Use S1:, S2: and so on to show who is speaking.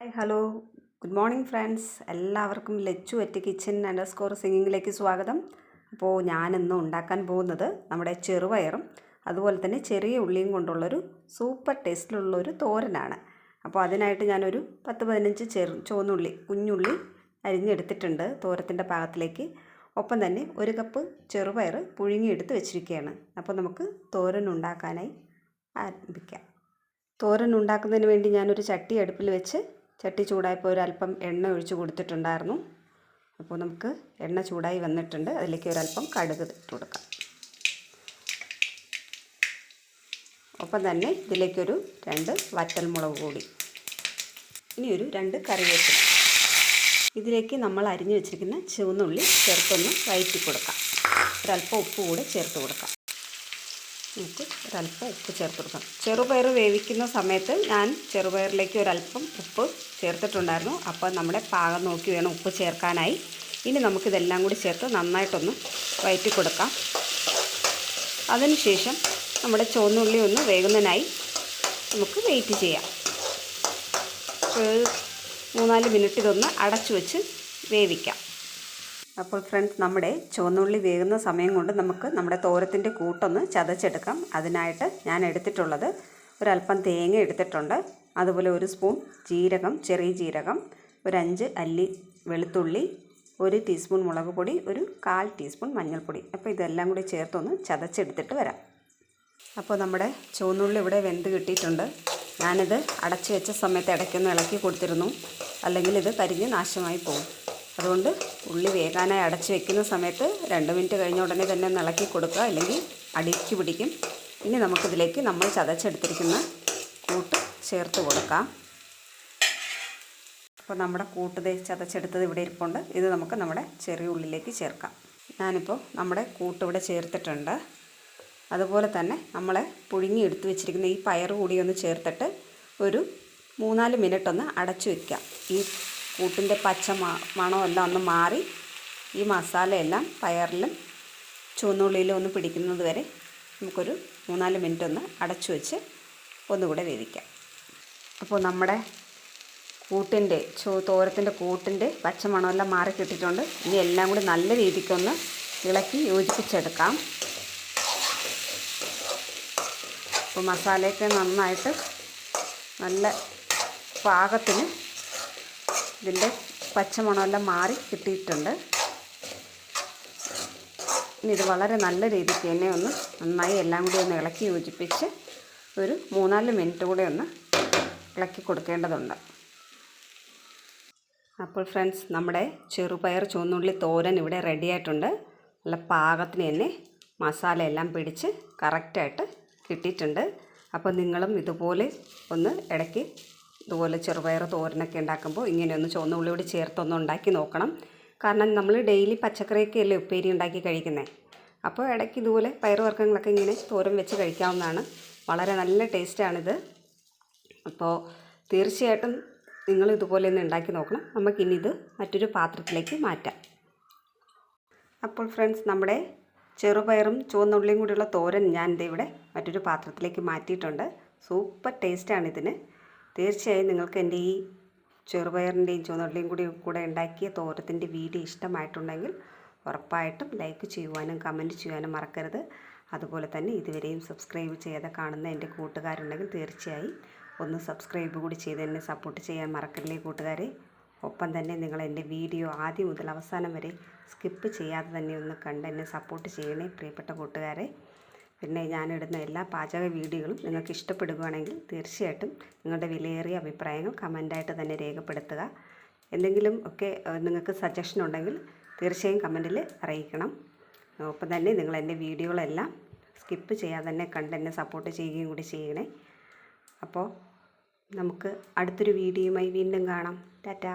S1: Hi hello good morning friends എല്ലാവർക്കും Lachu at kitchen underscore സിംഗിങ്ങിലേക്ക് സ്വാഗതം. അപ്പോൾ ഞാനിന്ന് ഉണ്ടാക്കാൻ പോകുന്നത് നമ്മുടെ ചെറുപയറും അതുപോലെ തന്നെ ചെറിയ ഉള്ളിയും കൊണ്ടുള്ളൊരു സൂപ്പർ ടേസ്റ്റിലുള്ളൊരു തോരനാണ്. അപ്പോൾ അതിനായിട്ട് ഞാനൊരു പത്ത് പതിനഞ്ച് ചെറു ചുവന്നുള്ളി കുഞ്ഞുള്ളി അരിഞ്ഞെടുത്തിട്ടുണ്ട് തോരത്തിന്റെ പാകത്തിലേക്ക്. ഒപ്പം തന്നെ ഒരു കപ്പ് ചെറുപയർ പുഴുങ്ങിയെടുത്ത് വെച്ചിരിക്കുകയാണ്. അപ്പോൾ നമുക്ക് തോരൻ ഉണ്ടാക്കാനായി ആരംഭിക്കാം. തോരൻ ഉണ്ടാക്കുന്നതിന് വേണ്ടി ഞാനൊരു ചട്ടി അടുപ്പിൽ വെച്ച് ചട്ടി ചൂടായപ്പോൾ ഒരല്പം എണ്ണ ഒഴിച്ച് കൊടുത്തിട്ടുണ്ടായിരുന്നു. അപ്പോൾ നമുക്ക് എണ്ണ ചൂടായി വന്നിട്ടുണ്ട്. അതിലേക്ക് ഒരല്പം കടുക് ഇട്ട് കൊടുക്കാം. ഒപ്പം തന്നെ ഇതിലേക്കൊരു രണ്ട് വറ്റൽമുളക് കൂടി ഇനിയൊരു രണ്ട് കറിവേപ്പില. ഇതിലേക്ക് നമ്മൾ അരിഞ്ഞു വെച്ചിരിക്കുന്ന ചുവന്നുള്ളി ചേർത്തൊന്ന് വഴറ്റി കൊടുക്കാം. ഒരല്പം ഉപ്പ് കൂടി ചേർത്ത് കൊടുക്കാം. നമുക്ക് ഒരല്പം ഉപ്പ് ചേർത്ത് കൊടുക്കാം ചെറുപയർ വേവിക്കുന്ന സമയത്ത് ഞാൻ ചെറുപയറിലേക്ക് ഒരല്പം ഉപ്പ് ചേർത്തിട്ടുണ്ടായിരുന്നു. അപ്പോൾ നമ്മുടെ പാകം നോക്കി വേണം ഉപ്പ് ചേർക്കാനായി. ഇനി നമുക്കിതെല്ലാം കൂടി ചേർത്ത് നന്നായിട്ടൊന്ന് വയറ്റി കൊടുക്കാം. അതിനുശേഷം നമ്മുടെ ചുവന്നുള്ളി ഒന്ന് വേകുന്നതിനായി നമുക്ക് വെയിറ്റ് ചെയ്യാം. മൂന്നാൽ മിനിറ്റ് ഇതൊന്ന് അടച്ചു വെച്ച് വേവിക്കാം. അപ്പോൾ ഫ്രണ്ട്സ് നമ്മുടെ ചുവന്നുള്ളി വേകുന്ന സമയം കൊണ്ട് നമുക്ക് നമ്മുടെ തോരത്തിന്റെ കൂട്ടൊന്ന് ചതച്ചെടുക്കാം. അതിനായിട്ട് ഞാൻ എടുത്തിട്ടുള്ളത് ഒരല്പം തേങ്ങ എടുത്തിട്ടുണ്ട്. അതുപോലെ ഒരു സ്പൂൺ ജീരകം ചെറിയ ജീരകം ഒരു അഞ്ച് അല്ലി വെളുത്തുള്ളി ഒരു ടീസ്പൂൺ മുളക് പൊടി ഒരു കാൽ ടീസ്പൂൺ മഞ്ഞൾപ്പൊടി. അപ്പോൾ ഇതെല്ലാം കൂടി ചേർത്തൊന്ന് ചതച്ചെടുത്തിട്ട് വരാം. അപ്പോൾ നമ്മുടെ ചുവന്നുള്ളി ഇവിടെ വെന്ത് കിട്ടിയിട്ടുണ്ട്. ഞാനിത് അടച്ചു വെച്ച സമയത്ത് ഇടയ്ക്കൊന്ന് ഇളക്കി കൊടുത്തിരുന്നു. അല്ലെങ്കിൽ ഇത് കരിഞ്ഞ് നാശമായി പോകും. അതുകൊണ്ട് ഉള്ളി വേകാനായി അടച്ച് വെക്കുന്ന സമയത്ത് രണ്ട് മിനിറ്റ് കഴിഞ്ഞ ഉടനെ തന്നെ ഇളക്കി കൊടുക്കുക. അല്ലെങ്കിൽ അടിച്ചു പിടിക്കും. ഇനി നമുക്കിതിലേക്ക് നമ്മൾ ചതച്ചെടുത്തിരിക്കുന്ന കൂട്ട് ചേർത്ത് കൊടുക്കാം. അപ്പോൾ നമ്മുടെ കൂട്ട് ചതച്ചെടുത്തത് ഇവിടെ ഇരിപ്പുണ്ട്. ഇത് നമുക്ക് നമ്മുടെ ചെറിയ ഉള്ളിലേക്ക് ചേർക്കാം. ഞാനിപ്പോൾ നമ്മുടെ കൂട്ട് ഇവിടെ ചേർത്തിട്ടുണ്ട്. അതുപോലെ തന്നെ നമ്മൾ പുഴുങ്ങി എടുത്തു വെച്ചിരിക്കുന്ന ഈ പയർ കൂടി ഒന്ന് ചേർത്തിട്ട് ഒരു മൂന്നാൽ മിനിറ്റ് ഒന്ന് അടച്ചു വയ്ക്കാം ഈ കൂട്ടിന്റെ പച്ച മണമെല്ലാം ഒന്ന് മാറി ഈ മസാലയെല്ലാം പയറിലും ചുവന്നുള്ളിയിലും ഒന്ന് പിടിക്കുന്നത് വരെ നമുക്കൊരു മൂന്നാൽ മിനിറ്റ് ഒന്ന് അടച്ചു വെച്ച് ഒന്നുകൂടെ വേവിക്കാം. അപ്പോൾ നമ്മുടെ കൂട്ടിന്റെ ചോ തോരത്തിന്റെ കൂട്ടിന്റെ പച്ചമണമെല്ലാം മാറി കിട്ടിയിട്ടുണ്ട്. ഇനി എല്ലാം കൂടി നല്ല രീതിക്കൊന്ന് ഇളക്കി യോജിപ്പിച്ചെടുക്കാം. അപ്പോൾ മസാലയൊക്കെ നന്നായിട്ട് നല്ല പാകത്തിന് ഇതിന്റെ പച്ചമണമെല്ലാം മാറി കിട്ടിയിട്ടുണ്ട്. ഇനി ഇത് വളരെ നല്ല രീതിക്ക് തന്നെ ഒന്ന് നന്നായി എല്ലാം കൂടി ഒന്ന് ഇളക്കി യോജിപ്പിച്ച് ഒരു മൂന്നാൽ മിനിറ്റ് കൂടെ ഒന്ന് ഇളക്കി കൊടുക്കേണ്ടതുണ്ട്. അപ്പോൾ ഫ്രണ്ട്സ് നമ്മുടെ ചെറുപയർ ചുവന്നുള്ളി തോരൻ ഇവിടെ റെഡി ആയിട്ടുണ്ട്. നല്ല പാകത്തിന് തന്നെ മസാല എല്ലാം പിടിച്ച് കറക്റ്റായിട്ട് കിട്ടിയിട്ടുണ്ട്. അപ്പോൾ നിങ്ങളും ഇതുപോലെ ഒന്ന് ഇടയ്ക്ക് ഇതുപോലെ ചെറുപയർ തോരനൊക്കെ ഉണ്ടാക്കുമ്പോൾ ഇങ്ങനെയൊന്ന് ഉള്ളി കൂടി ചേർത്തൊന്ന് ഉണ്ടാക്കി നോക്കണം. കാരണം നമ്മൾ ഡെയിലി പച്ചക്കറിയൊക്കെ അല്ലേ ഉപ്പേരി ഉണ്ടാക്കി കഴിക്കുന്നത് അപ്പോൾ ഇടയ്ക്ക് ഇതുപോലെ പയറുവർഗങ്ങളൊക്കെ ഇങ്ങനെ തോരൻ വെച്ച് കഴിക്കാവുന്നതാണ്. വളരെ നല്ല ടേസ്റ്റാണിത്. അപ്പോൾ തീർച്ചയായിട്ടും നിങ്ങൾ ഇതുപോലെ ഒന്ന് ഉണ്ടാക്കി നോക്കണം. നമുക്കിനി ഇത് മറ്റൊരു പാത്രത്തിലേക്ക് മാറ്റാം. അപ്പോൾ ഫ്രണ്ട്സ് നമ്മുടെ ചെറുപയറും ചുവന്നുള്ളിയും കൂടിയുള്ള തോരൻ ഞാൻ ഇവിടെ മറ്റൊരു പാത്രത്തിലേക്ക് മാറ്റിയിട്ടുണ്ട്. സൂപ്പർ ടേസ്റ്റാണ് ഇതിന് തീർച്ചയായും നിങ്ങൾക്ക് എന്റെ ഈ ചെറുപയറിന്റെയും ചുവന്നുള്ളിയും കൂടി കൂടെ ഉണ്ടാക്കിയ തോരത്തിന്റെ വീഡിയോ ഇഷ്ടമായിട്ടുണ്ടെങ്കിൽ ഉറപ്പായിട്ടും ലൈക്ക് ചെയ്യുവാനും കമന്റ് ചെയ്യുവാനും മറക്കരുത്. അതുപോലെ തന്നെ ഇതുവരെയും സബ്സ്ക്രൈബ് ചെയ്യാതെ കാണുന്ന എന്റെ കൂട്ടുകാരുണ്ടെങ്കിൽ തീർച്ചയായും ഒന്ന് സബ്സ്ക്രൈബ് കൂടി ചെയ്ത് എന്നെ സപ്പോർട്ട് ചെയ്യാൻ മറക്കല്ലേ കൂട്ടുകാരെ. ഒപ്പം തന്നെ നിങ്ങൾ എന്റെ വീഡിയോ ആദ്യം മുതൽ അവസാനം വരെ സ്കിപ്പ് ചെയ്യാതെ തന്നെ ഒന്ന് കണ്ട് എന്നെ സപ്പോർട്ട് ചെയ്യണേ പ്രിയപ്പെട്ട കൂട്ടുകാരെ. പിന്നെ ഞാനിടുന്ന എല്ലാ പാചക വീഡിയോകളും നിങ്ങൾക്ക് ഇഷ്ടപ്പെടുകയാണെങ്കിൽ തീർച്ചയായിട്ടും നിങ്ങളുടെ വിലയേറിയ അഭിപ്രായങ്ങൾ കമന്റായിട്ട് തന്നെ രേഖപ്പെടുത്തുക. എന്തെങ്കിലും ഒക്കെ നിങ്ങൾക്ക് സജഷൻ ഉണ്ടെങ്കിൽ തീർച്ചയായും കമന്റിൽ അറിയിക്കണം. ഒപ്പം തന്നെ നിങ്ങൾ എന്റെ വീഡിയോകളെല്ലാം സ്കിപ്പ് ചെയ്യാതെ തന്നെ കണ്ട് എന്നെ സപ്പോർട്ട് ചെയ്യുകയും കൂടി ചെയ്യണേ. അപ്പോൾ നമുക്ക് അടുത്തൊരു വീഡിയോയുമായി വീണ്ടും കാണാം. ടാറ്റാ.